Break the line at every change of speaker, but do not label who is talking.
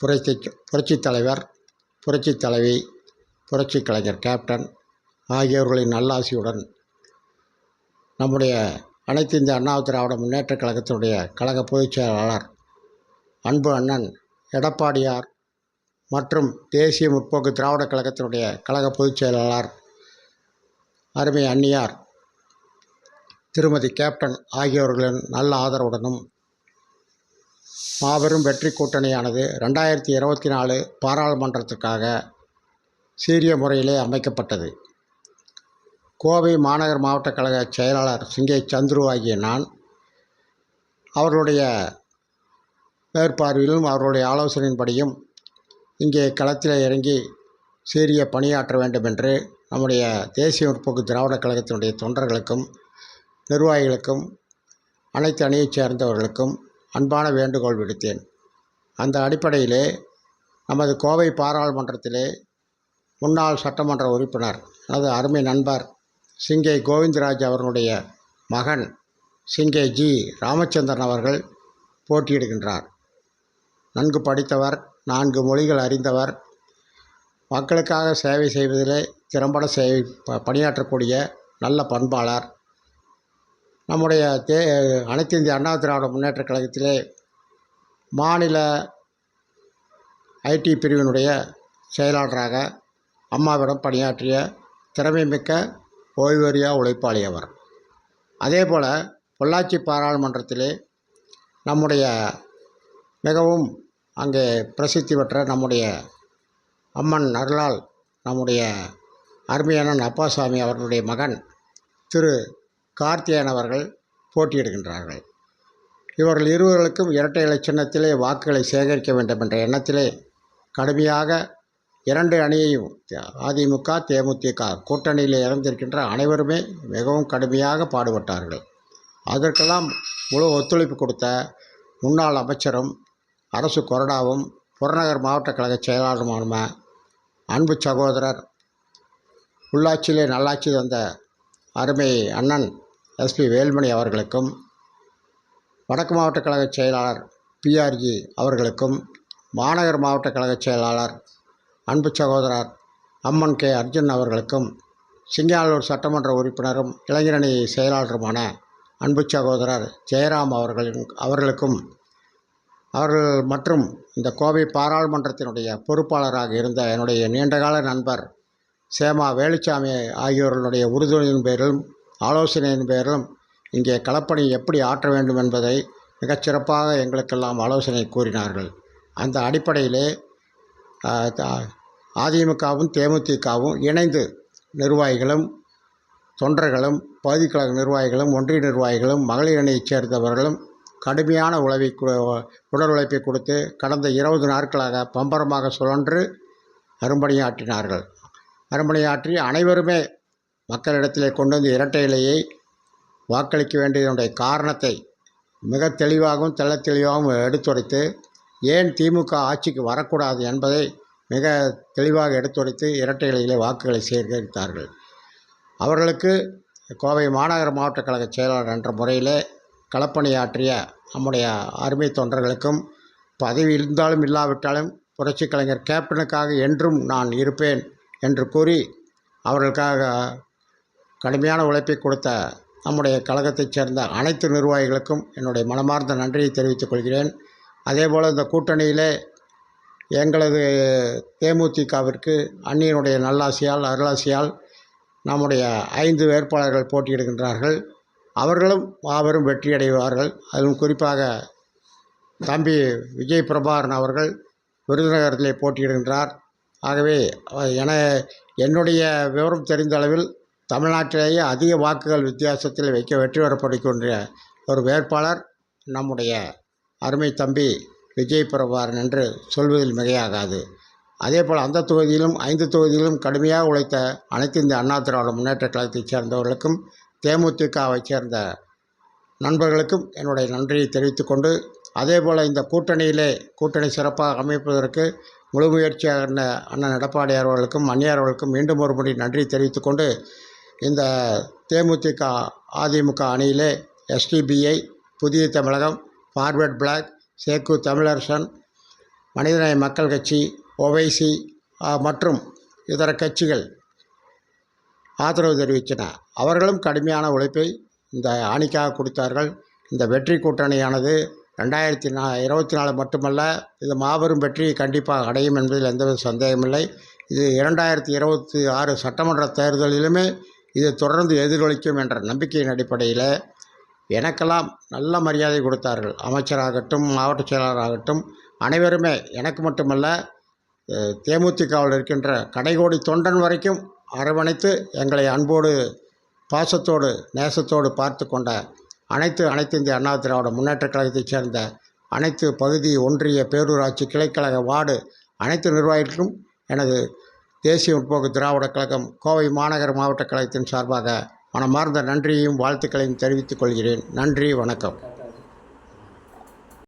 புரட்சி புரட்சித் தலைவர் புரட்சித் தலைவி புரட்சி கலைஞர் கேப்டன் ஆகியோர்களின் நல்லாசியுடன் நம்முடைய அனைத்து இந்திய அண்ணா திராவிட முன்னேற்றக் கழகத்தினுடைய கழக பொதுச் செயலாளர் அன்பு அண்ணன் எடப்பாடியார் மற்றும் தேசிய முற்போக்கு திராவிடக் கழகத்தினுடைய கழக பொதுச் செயலாளர் அருமை அன்னியார் திருமதி கேப்டன் ஆகியோர்களின் நல்ல ஆதரவுடனும் மாபெரும் வெற்றி கூட்டணியானது ரெண்டாயிரத்தி இருபத்தி நாலு பாராளுமன்றத்திற்காக சீரிய முறையிலே அமைக்கப்பட்டது. கோவை மாநகர் மாவட்ட கழக செயலாளர் சிங்கை சந்துரு ஆகிய நான் அவர்களுடைய மேற்பார்வையிலும் அவர்களுடைய ஆலோசனையின்படியும் இங்கே களத்தில் இறங்கி சீரிய பணியாற்ற வேண்டும் என்று நம்முடைய தேசிய முற்போக்கு திராவிடக் கழகத்தினுடைய தொண்டர்களுக்கும் நிர்வாகிகளுக்கும் அனைத்து அணியைச் சேர்ந்தவர்களுக்கும் அன்பான வேண்டுகோள் விடுத்தேன். அந்த அடிப்படையிலே நமது கோவை பாராளுமன்றத்திலே முன்னாள் சட்டமன்ற உறுப்பினர் எனது அருமை நண்பர் சிங்கை கோவிந்தராஜ் அவர்களுடைய மகன் சிங்கை ஜி ராமச்சந்திரன் அவர்கள் போட்டியிடுகின்றார். நன்கு படித்தவர் நான்கு மொழிகள் அறிந்தவர் மக்களுக்காக சேவை செய்வதிலே திறம்பட சேவை ப பணியாற்றக்கூடிய நல்ல பண்பாளர் நம்முடைய தே அனைத்து இந்திய அண்ணா திராவிட முன்னேற்றக் கழகத்திலே மாநில ஐடி பிரிவினுடைய செயலாளராக அம்மாவிடம் பணியாற்றிய திறமை மிக்க ஓய்வறியா உழைப்பாளி அவர். அதேபோல் பொள்ளாச்சி பாராளுமன்றத்திலே நம்முடைய மிகவும் அங்கே பிரசித்தி பெற்ற நம்முடைய அம்மன் அருளால் நம்முடைய அருமையான அப்பாசாமி அவர்களுடைய மகன் திரு கார்த்தியன் அவர்கள் போட்டியிடுகின்றார்கள். இவர்கள் இருவர்களுக்கும் இரட்டை இலை சின்னத்திலே வாக்குகளை சேகரிக்க வேண்டும் என்ற எண்ணத்திலே கடுமையாக இரண்டு அணியையும் அதிமுக தேமுதிக கூட்டணியில் இறந்திருக்கின்ற அனைவருமே மிகவும் கடுமையாக பாடுபட்டார்கள். அதற்கெல்லாம் முழு ஒத்துழைப்பு கொடுத்த முன்னாள் அமைச்சரும் அரசு கொறடாவும் புறநகர் மாவட்ட கழக செயலாளருமான அன்பு சகோதரர் உள்ளாட்சியிலே நல்லாட்சி தந்த அருமை அண்ணன் எஸ்பி வேல்மணி அவர்களுக்கும் வடக்கு மாவட்ட கழக செயலாளர் பிஆர்ஜி அவர்களுக்கும் மாநகர் மாவட்ட கழக செயலாளர் அன்பு சகோதரர் அம்மன் கே அர்ஜுன் அவர்களுக்கும் சிங்காலூர் சட்டமன்ற உறுப்பினரும் இளைஞரணி செயலாளருமான அன்பு சகோதரர் ஜெயராம் அவர்களின் அவர்களுக்கும் அவர்கள் மற்றும் இந்த கோவை பாராளுமன்றத்தினுடைய பொறுப்பாளராக இருந்த என்னுடைய நீண்டகால நண்பர் சேமா வேலுச்சாமி ஆகியோர்களுடைய உறுதுணையின் பேரிலும் ஆலோசனையின் பேரிலும் இங்கே களப்பணி எப்படி ஆற்ற வேண்டும் என்பதை மிகச்சிறப்பாக எங்களுக்கெல்லாம் ஆலோசனை கூறினார்கள். அந்த அடிப்படையிலே அதிமுகவும் தேமுதிகவும் இணைந்து நிர்வாகிகளும் தொண்டர்களும் பகுதி கழக நிர்வாகிகளும் ஒன்றிய நிர்வாகிகளும் மகளிர் அணியைச் சேர்ந்தவர்களும் கடுமையான உழவை உடல் உழைப்பை கொடுத்து கடந்த இருபது நாட்களாக பம்பரமாக சுழன்று அரும்பணியாற்றினார்கள். அரும்பணியாற்றி அனைவருமே மக்களிடத்திலே கொண்டு வந்து இரட்டை இலையை வாக்களிக்க வேண்டியதனுடைய காரணத்தை மிக தெளிவாகவும் தெள்ள தெளிவாகவும் எடுத்துரைத்து ஏன் திமுக ஆட்சிக்கு வரக்கூடாது என்பதை மிக தெளிவாக எடுத்துரைத்து இரட்டை இலையிலே வாக்குகளை சேகரித்தார்கள். அவர்களுக்கு கோவை மாநகர மாவட்ட கழக செயலாளர் என்ற முறையிலே களப்பணியாற்றிய நம்முடைய அருமை தொண்டர்களுக்கும் பதவி இருந்தாலும் இல்லாவிட்டாலும் புரட்சி கலைஞர் கேப்டனுக்காக என்றும் நான் இருப்பேன் என்று கூறி அவர்களுக்காக கடுமையான உழைப்பை கொடுத்த நம்முடைய கழகத்தைச் சேர்ந்த அனைத்து நிர்வாகிகளுக்கும் என்னுடைய மனமார்ந்த நன்றியை தெரிவித்துக் கொள்கிறேன். அதேபோல் இந்த கூட்டணியிலே எங்களது தேமுதிகவிற்கு அந்நியனுடைய நல்லாசியால் அருளாசியால் நம்முடைய ஐந்து வேட்பாளர்கள் போட்டியிடுகின்றார்கள். அவர்களும் மாபெரும் வெற்றியடைவார்கள். அதிலும் குறிப்பாக தம்பி விஜய் பிரபாகரன் அவர்கள் விருதுநகரத்திலே போட்டியிடுகின்றார். ஆகவே என என்னுடைய விவரம் தெரிந்த அளவில் தமிழ்நாட்டிலேயே அதிக வாக்குகள் வித்தியாசத்தில் வைக்க வெற்றி பெறப்படுகின்ற ஒரு வேட்பாளர் நம்முடைய அருமை தம்பி விஜய் பிரபாரன் என்று சொல்வதில் மிகையாகாது. அதே போல் அந்த தொகுதியிலும் ஐந்து தொகுதியிலும் கடுமையாக உழைத்த அனைத்து இந்த அண்ணா திராவிட முன்னேற்ற கழகத்தைச் சேர்ந்தவர்களுக்கும் தேமுதிகவைச் சேர்ந்த நண்பர்களுக்கும் என்னுடைய நன்றியை தெரிவித்துக்கொண்டு அதேபோல் இந்த கூட்டணியிலே கூட்டணி சிறப்பாக அமைப்பதற்கு முழு முயற்சியாக அண்ணன் எடப்பாடியார் அவர்களுக்கும் அந்நியார் அவர்களுக்கும் மீண்டும் ஒரு முறை நன்றி தெரிவித்துக்கொண்டு இந்த தேமுதிக AIADMK அணியிலே SDPI Puthiya Tamizhagam forward bloc சேக்கு Tamilarasan Manithaneya Makkal கட்சி ஒவைசி மற்றும் இதர கட்சிகள் ஆதரவு தெரிவித்தன. அவர்களும் கடுமையான உழைப்பை இந்த அணிக்காக கொடுத்தார்கள். இந்த வெற்றி கூட்டணியானது ரெண்டாயிரத்தி நா இருபத்தி நாலு மட்டுமல்ல இது மாபெரும் வெற்றியை கண்டிப்பாக அடையும் என்பதில் எந்தவித சந்தேகமில்லை. இது இரண்டாயிரத்தி இருபத்தி ஆறு சட்டமன்ற தேர்தலிலுமே இது தொடர்ந்து எதிரொலிக்கும் என்ற நம்பிக்கையின் அடிப்படையில் எனக்கெல்லாம் நல்ல மரியாதை கொடுத்தார்கள். அமைச்சராகட்டும் மாவட்ட செயலாளராகட்டும் அனைவருமே எனக்கு மட்டுமல்ல தேமுதிகவில் இருக்கின்ற கடைகோடி தொண்டன் வரைக்கும் அரவணைத்து எங்களை அன்போடு பாசத்தோடு நேசத்தோடு பார்த்து கொண்ட அனைத்து அனைத்து இந்திய அண்ணா திராவிட முன்னேற்ற கழகத்தைச் சேர்ந்த அனைத்து பகுதி ஒன்றிய பேரூராட்சி கிளைக்கழக வார்டு அனைத்து நிர்வாகிகளுக்கும் எனது தேசிய முற்போக்கு திராவிடக் கழகம் கோவை மாநகர மாவட்ட கழகத்தின் சார்பாக மனமார்ந்த நன்றியையும் வாழ்த்துக்களையும் தெரிவித்துக் கொள்கிறேன். நன்றி வணக்கம்.